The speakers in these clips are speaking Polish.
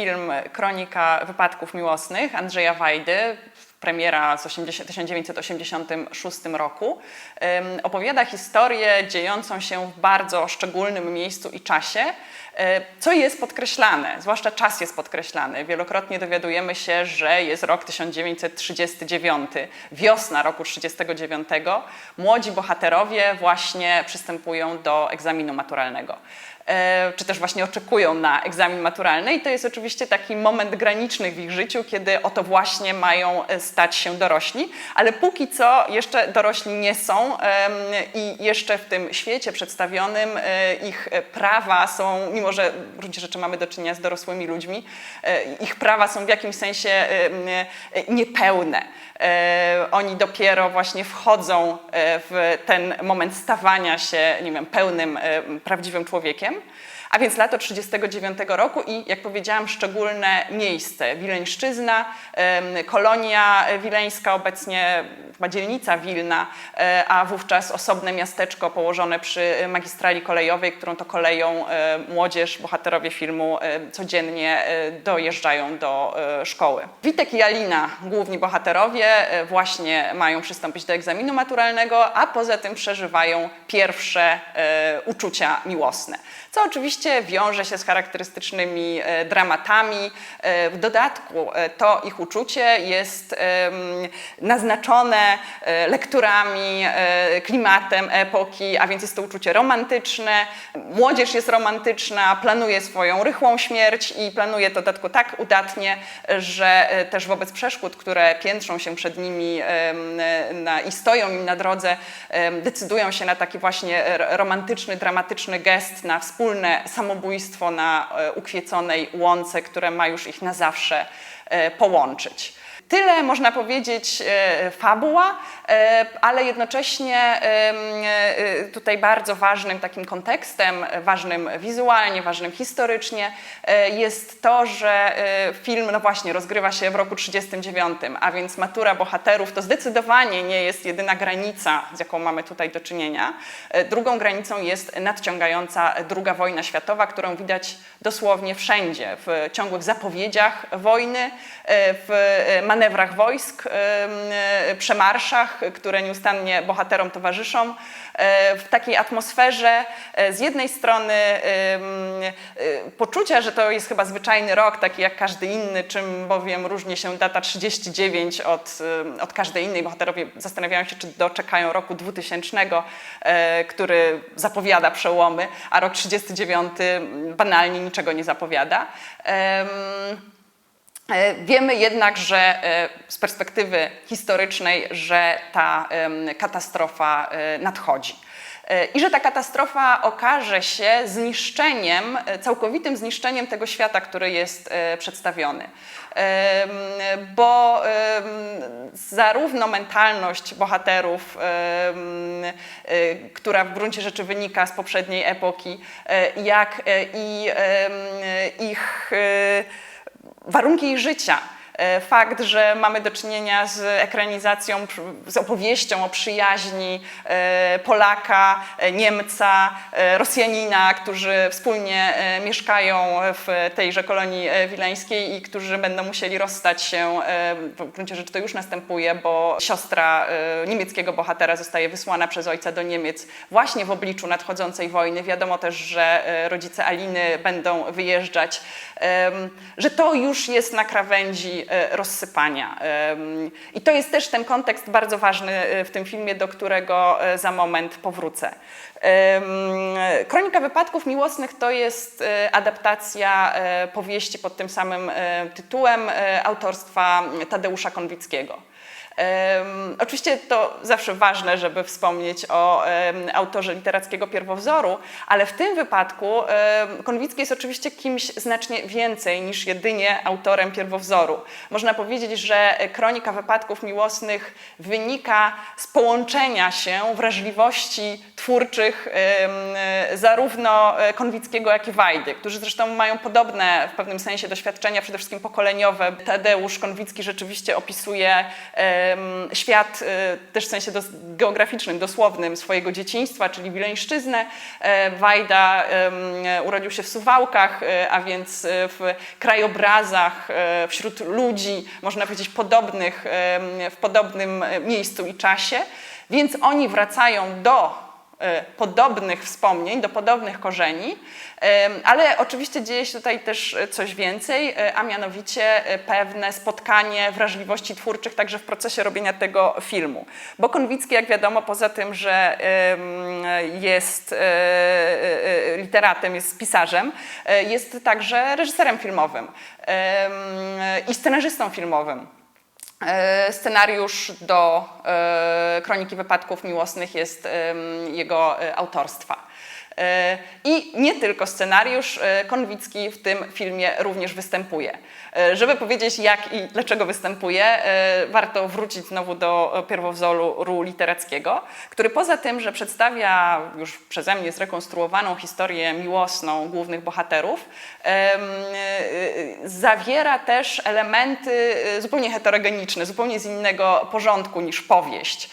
film Kronika wypadków miłosnych Andrzeja Wajdy, premiera z 80, 1986 roku, opowiada historię dziejącą się w bardzo szczególnym miejscu i czasie, e, co jest podkreślane, zwłaszcza czas jest podkreślany. Wielokrotnie dowiadujemy się, że jest rok 1939, wiosna roku 1939. Młodzi bohaterowie właśnie przystępują do egzaminu maturalnego czy też właśnie oczekują na egzamin maturalny i to jest oczywiście taki moment graniczny w ich życiu, kiedy oto właśnie mają e, stać się dorośli, ale póki co jeszcze dorośli nie są i jeszcze w tym świecie przedstawionym e, ich prawa są, mimo że w gruncie rzeczy mamy do czynienia z dorosłymi ludźmi, e, ich prawa są w jakimś sensie e, niepełne. E, Oni dopiero właśnie wchodzą e, w ten moment stawania się, nie wiem, pełnym, e, prawdziwym człowiekiem. A więc lato 1939 roku i, jak powiedziałam, szczególne miejsce. Wileńszczyzna, kolonia wileńska, obecnie chyba dzielnica Wilna, e, a wówczas osobne miasteczko położone przy magistrali kolejowej, którą to koleją e, młodzież, bohaterowie filmu e, codziennie dojeżdżają do szkoły. Witek i Alina, główni bohaterowie, właśnie mają przystąpić do egzaminu maturalnego, a poza tym przeżywają pierwsze uczucia miłosne, co oczywiście wiąże się z charakterystycznymi e, dramatami. E, w dodatku e, to ich uczucie jest naznaczone lekturami, klimatem epoki, a więc jest to uczucie romantyczne. Młodzież jest romantyczna, planuje swoją rychłą śmierć i planuje to dodatku tak udatnie, że też wobec przeszkód, które piętrzą się przed nimi i stoją im na drodze, decydują się na taki właśnie romantyczny, dramatyczny gest, na wspólne samobójstwo na e, ukwieconej łące, które ma już ich na zawsze e, połączyć. Tyle można powiedzieć e, fabuła, e, ale jednocześnie e, tutaj bardzo ważnym takim kontekstem, ważnym wizualnie, ważnym historycznie jest to, że film no właśnie rozgrywa się w roku 39, a więc matura bohaterów to zdecydowanie nie jest jedyna granica, z jaką mamy tutaj do czynienia. Drugą granicą jest nadciągająca II wojna światowa, którą widać dosłownie wszędzie, w ciągłych zapowiedziach wojny, w e, manewrach wojsk, e, przemarszach, które nieustannie bohaterom towarzyszą, e, w takiej atmosferze e, z jednej strony poczucia, że to jest chyba zwyczajny rok, taki jak każdy inny, czym bowiem różni się data 39 od, od każdej innej. Bohaterowie zastanawiają się, czy doczekają roku 2000, e, który zapowiada przełomy, a rok 39 banalnie niczego nie zapowiada. Wiemy jednak, że e, z perspektywy historycznej, że ta katastrofa e, nadchodzi. E, I że ta katastrofa okaże się zniszczeniem, e, całkowitym zniszczeniem tego świata, który jest e, przedstawiony. Bo zarówno mentalność bohaterów, e, która w gruncie rzeczy wynika z poprzedniej epoki, e, jak e, i ich e, warunki ich życia. E, Fakt, że mamy do czynienia z ekranizacją, z opowieścią o przyjaźni e, Polaka, e, Niemca, Rosjanina, którzy wspólnie mieszkają w tejże kolonii wileńskiej i którzy będą musieli rozstać się. W gruncie rzeczy to już następuje, bo siostra niemieckiego bohatera zostaje wysłana przez ojca do Niemiec właśnie w obliczu nadchodzącej wojny. Wiadomo też, że rodzice Aliny będą wyjeżdżać, że to już jest na krawędzi rozsypania. Em, I to jest też ten kontekst bardzo ważny e, w tym filmie, do którego e, za moment powrócę. Kronika wypadków miłosnych to jest e, adaptacja e, powieści pod tym samym e, tytułem e, autorstwa Tadeusza Konwickiego. Em, oczywiście to zawsze ważne, żeby wspomnieć o em, autorze literackiego pierwowzoru, ale w tym wypadku em, Konwicki jest oczywiście kimś znacznie więcej niż jedynie autorem pierwowzoru. Można powiedzieć, że kronika wypadków miłosnych wynika z połączenia się wrażliwości twórczych em, zarówno e, Konwickiego, jak i Wajdy, którzy zresztą mają podobne w pewnym sensie doświadczenia, przede wszystkim pokoleniowe. Tadeusz Konwicki rzeczywiście opisuje em, świat e, też w sensie geograficznym, dosłownym swojego dzieciństwa, czyli Wileńszczyznę. E, Wajda urodził się w Suwałkach, e, a więc w krajobrazach, wśród ludzi, można powiedzieć, podobnych, w podobnym miejscu i czasie. Więc oni wracają do E, podobnych wspomnień, do podobnych korzeni, ale oczywiście dzieje się tutaj też coś więcej, e, a mianowicie e, pewne spotkanie wrażliwości twórczych także w procesie robienia tego filmu. Bo Konwicki, jak wiadomo, poza tym, że jest literatem, jest pisarzem, jest także reżyserem filmowym i scenarzystą filmowym. E, scenariusz do e, Kroniki Wypadków Miłosnych jest jego e, autorstwa. I nie tylko scenariusz, Konwicki w tym filmie również występuje. Żeby powiedzieć jak i dlaczego występuje, warto wrócić znowu do pierwowzoru literackiego, który poza tym, że przedstawia już przeze mnie zrekonstruowaną historię miłosną głównych bohaterów, zawiera też elementy zupełnie heterogeniczne, zupełnie z innego porządku niż powieść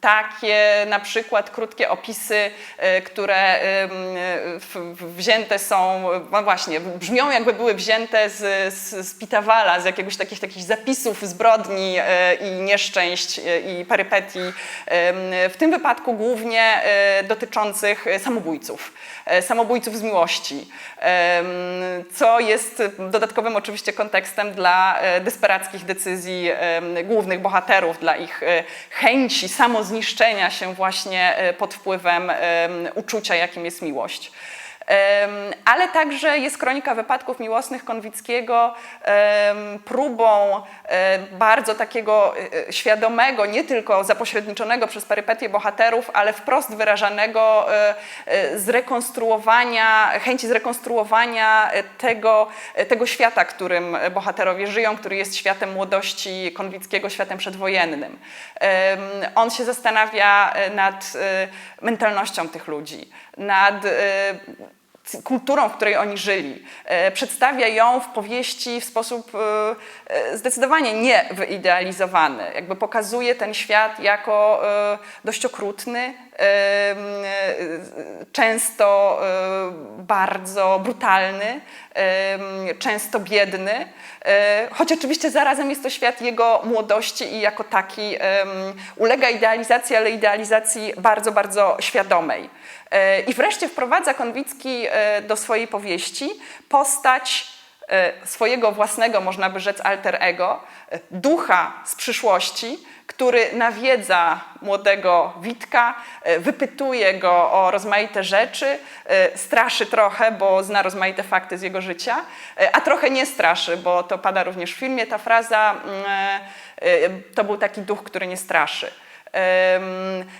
takie na przykład krótkie opisy, e, które wzięte są, no właśnie, brzmią jakby były wzięte z, z, z Pitawala, z jakiegoś takich, takich zapisów zbrodni e, i nieszczęść i perypetii, w tym wypadku głównie dotyczących samobójców, samobójców z miłości, co jest dodatkowym oczywiście kontekstem dla desperackich decyzji głównych bohaterów, dla ich chęci samozniszczenia, zniszczenia się właśnie e, pod wpływem uczucia, jakim jest miłość. Ale także jest kronika wypadków miłosnych Konwickiego próbą e, bardzo takiego e, świadomego, nie tylko zapośredniczonego przez perypetie bohaterów, ale wprost wyrażanego zrekonstruowania, chęci zrekonstruowania tego, tego świata, którym bohaterowie żyją, który jest światem młodości Konwickiego, światem przedwojennym. On się zastanawia nad mentalnością tych ludzi, nad kulturą, w której oni żyli. E, przedstawia ją w powieści w sposób e, e, zdecydowanie nie wyidealizowany. Jakby pokazuje ten świat jako dość okrutny, często bardzo brutalny, często biedny, choć oczywiście zarazem jest to świat jego młodości i jako taki ulega idealizacji, ale idealizacji bardzo, bardzo świadomej. I wreszcie wprowadza Konwicki do swojej powieści postać swojego własnego, można by rzec, alter ego, ducha z przyszłości, który nawiedza młodego Witka, e, wypytuje go o rozmaite rzeczy, e, straszy trochę, bo zna rozmaite fakty z jego życia, e, a trochę nie straszy, bo to pada również w filmie ta fraza, mm, to był taki duch, który nie straszy.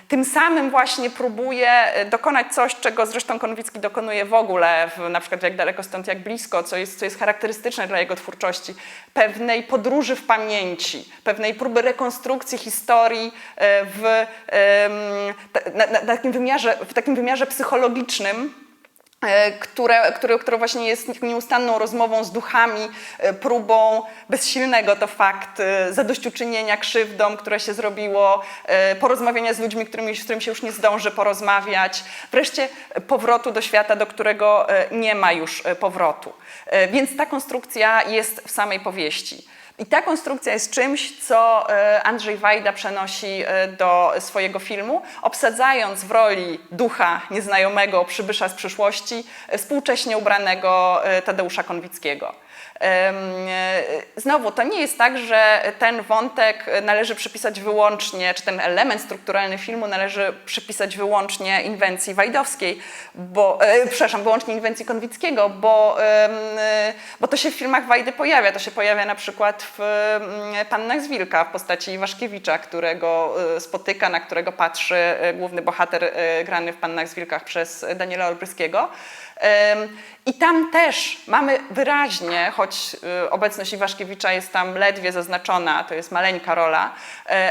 Tym samym właśnie próbuje dokonać coś, czego zresztą Konwicki dokonuje w ogóle, w, na przykład jak daleko stąd, jak blisko, co jest, co jest charakterystyczne dla jego twórczości, pewnej podróży w pamięci, pewnej próby rekonstrukcji historii e, w, na, na, na takim wymiarze, w takim wymiarze psychologicznym, które, które, które właśnie jest nieustanną rozmową z duchami, e, próbą bezsilnego to fakt e, zadośćuczynienia krzywdom, które się zrobiło, porozmawiania z ludźmi, którymi, z którymi się już nie zdąży porozmawiać, wreszcie powrotu do świata, do którego nie ma już powrotu. Więc ta konstrukcja jest w samej powieści. I ta konstrukcja jest czymś, co e, Andrzej Wajda przenosi e, do swojego filmu, obsadzając w roli ducha nieznajomego przybysza z przyszłości e, współcześnie ubranego Tadeusza Konwickiego. Znowu, to nie jest tak, że ten wątek należy przypisać wyłącznie, czy ten element strukturalny filmu należy przypisać wyłącznie inwencji wajdowskiej, bo, przepraszam, wyłącznie inwencji Konwickiego, bo, bo to się w filmach Wajdy pojawia. To się pojawia na przykład w e, Pannach z Wilka w postaci Waszkiewicza, którego e, spotyka, na którego patrzy e, główny bohater grany w Pannach z Wilkach przez Daniela Olbryskiego. I tam też mamy wyraźnie, choć y, obecność Iwaszkiewicza jest tam ledwie zaznaczona, to jest maleńka rola,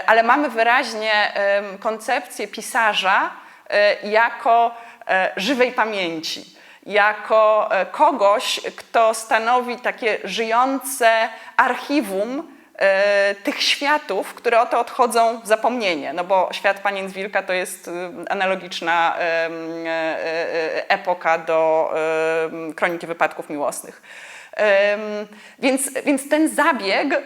ale mamy wyraźnie koncepcję pisarza jako żywej pamięci, jako kogoś, kto stanowi takie żyjące archiwum e, tych światów, które oto odchodzą w zapomnienie, no bo świat Panien z Wilka to jest e, analogiczna e, e, epoka do e, kroniki wypadków miłosnych. Więc, więc ten zabieg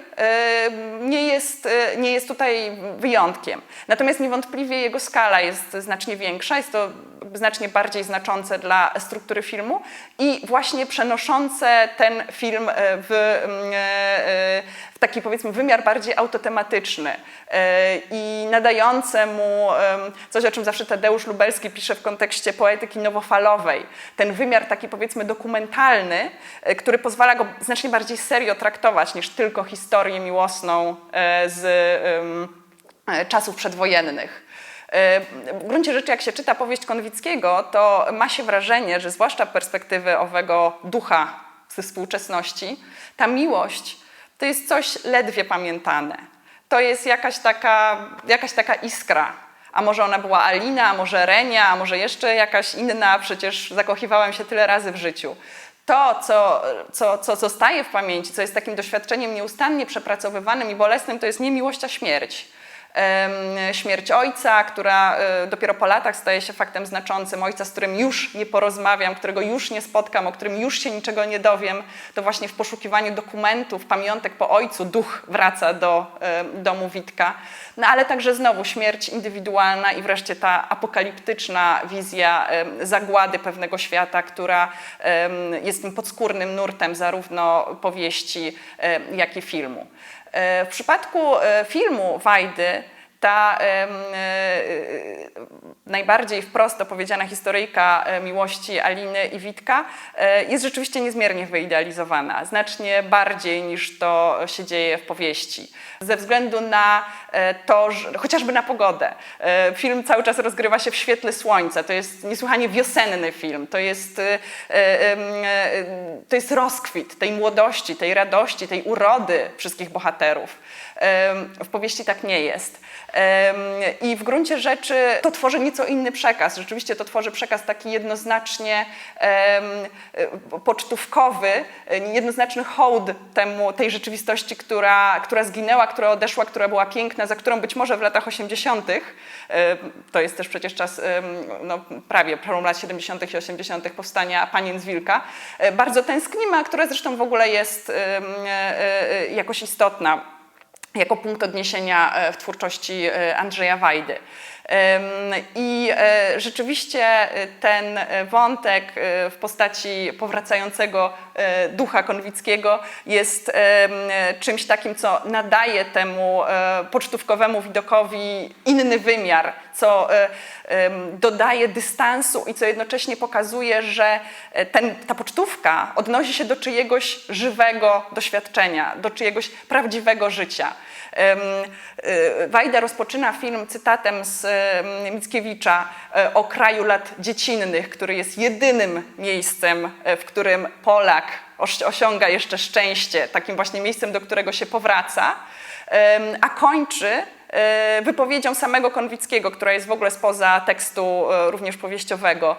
nie jest, nie jest tutaj wyjątkiem. Natomiast niewątpliwie jego skala jest znacznie większa, jest to znacznie bardziej znaczące dla struktury filmu i właśnie przenoszące ten film e, w, e, e, w taki powiedzmy wymiar bardziej autotematyczny i nadające mu coś, o czym zawsze Tadeusz Lubelski pisze w kontekście poetyki nowofalowej. Ten wymiar taki powiedzmy dokumentalny, który pozwala go znacznie bardziej serio traktować niż tylko historię miłosną e, z e, czasów przedwojennych. E, W gruncie rzeczy, jak się czyta powieść Konwickiego, to ma się wrażenie, że zwłaszcza perspektywy owego ducha ze współczesności, ta miłość to jest coś ledwie pamiętane. To jest jakaś taka, jakaś taka iskra. A może ona była Alina, a może Renia, a może jeszcze jakaś inna, przecież zakochiwałem się tyle razy w życiu. To, co, co, co zostaje w pamięci, co jest takim doświadczeniem nieustannie przepracowywanym i bolesnym, to jest nie miłość, a śmierć. Śmierć ojca, która e, dopiero po latach staje się faktem znaczącym, ojca, z którym już nie porozmawiam, którego już nie spotkam, o którym już się niczego nie dowiem, to właśnie w poszukiwaniu dokumentów, pamiątek po ojcu duch wraca do domu Witka. No ale także znowu śmierć indywidualna i wreszcie ta apokaliptyczna wizja zagłady pewnego świata, która jest tym podskórnym nurtem zarówno powieści, jak i filmu. E, W przypadku e, filmu Wajdy ta e, najbardziej wprost opowiedziana historyjka e, miłości Aliny i Witka e, jest rzeczywiście niezmiernie wyidealizowana, znacznie bardziej niż to się dzieje w powieści. Ze względu na to, że, chociażby na pogodę. Film cały czas rozgrywa się w świetle słońca. To jest niesłychanie wiosenny film. To jest, to jest rozkwit tej młodości, tej radości, tej urody wszystkich bohaterów. W powieści tak nie jest. I w gruncie rzeczy to tworzy nieco inny przekaz. Rzeczywiście to tworzy przekaz taki jednoznacznie e, pocztówkowy, jednoznaczny hołd temu, tej rzeczywistości, która, która zginęła, która odeszła, która była piękna, za którą być może w latach 80., e, to jest też przecież czas no, prawie przełom lat 70. i 80. powstania Panien z Wilka, e, bardzo tęsknimy, a która zresztą w ogóle jest e, jakoś istotna jako punkt odniesienia e, w twórczości e, Andrzeja Wajdy. I e, rzeczywiście e, ten e, wątek w postaci powracającego ducha Konwickiego jest czymś takim, co nadaje temu pocztówkowemu widokowi inny wymiar, co dodaje dystansu i co jednocześnie pokazuje, że ten, ta pocztówka odnosi się do czyjegoś żywego doświadczenia, do czyjegoś prawdziwego życia. E, Wajda rozpoczyna film cytatem z Mickiewicza e, o kraju lat dziecinnych, który jest jedynym miejscem, e, w którym Polak osiąga jeszcze szczęście, takim właśnie miejscem, do którego się powraca, a kończy wypowiedzią samego Konwickiego, która jest w ogóle spoza tekstu e, również powieściowego,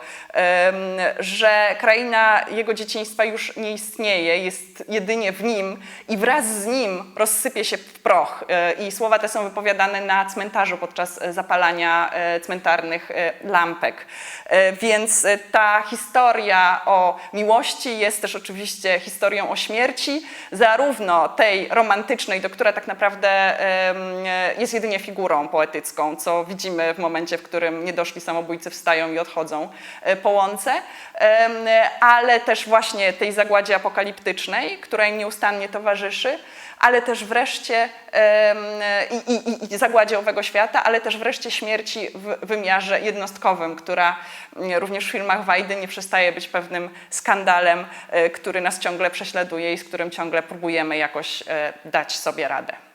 że kraina jego dzieciństwa już nie istnieje, jest jedynie w nim i wraz z nim rozsypie się w proch. E, I słowa te są wypowiadane na cmentarzu podczas e, zapalania e, cmentarnych e, lampek. E, Więc e, ta historia o miłości jest też oczywiście historią o śmierci, zarówno tej romantycznej, do która tak naprawdę e, jest jedynie figurą poetycką, co widzimy w momencie, w którym niedoszli samobójcy wstają i odchodzą e, po łące, ale też właśnie tej zagładzie apokaliptycznej, która im nieustannie towarzyszy, ale też wreszcie i, i, i zagładzie owego świata, ale też wreszcie śmierci w wymiarze jednostkowym, która mm, również w filmach Wajdy nie przestaje być pewnym skandalem, e, który nas ciągle prześladuje i z którym ciągle próbujemy jakoś e, dać sobie radę.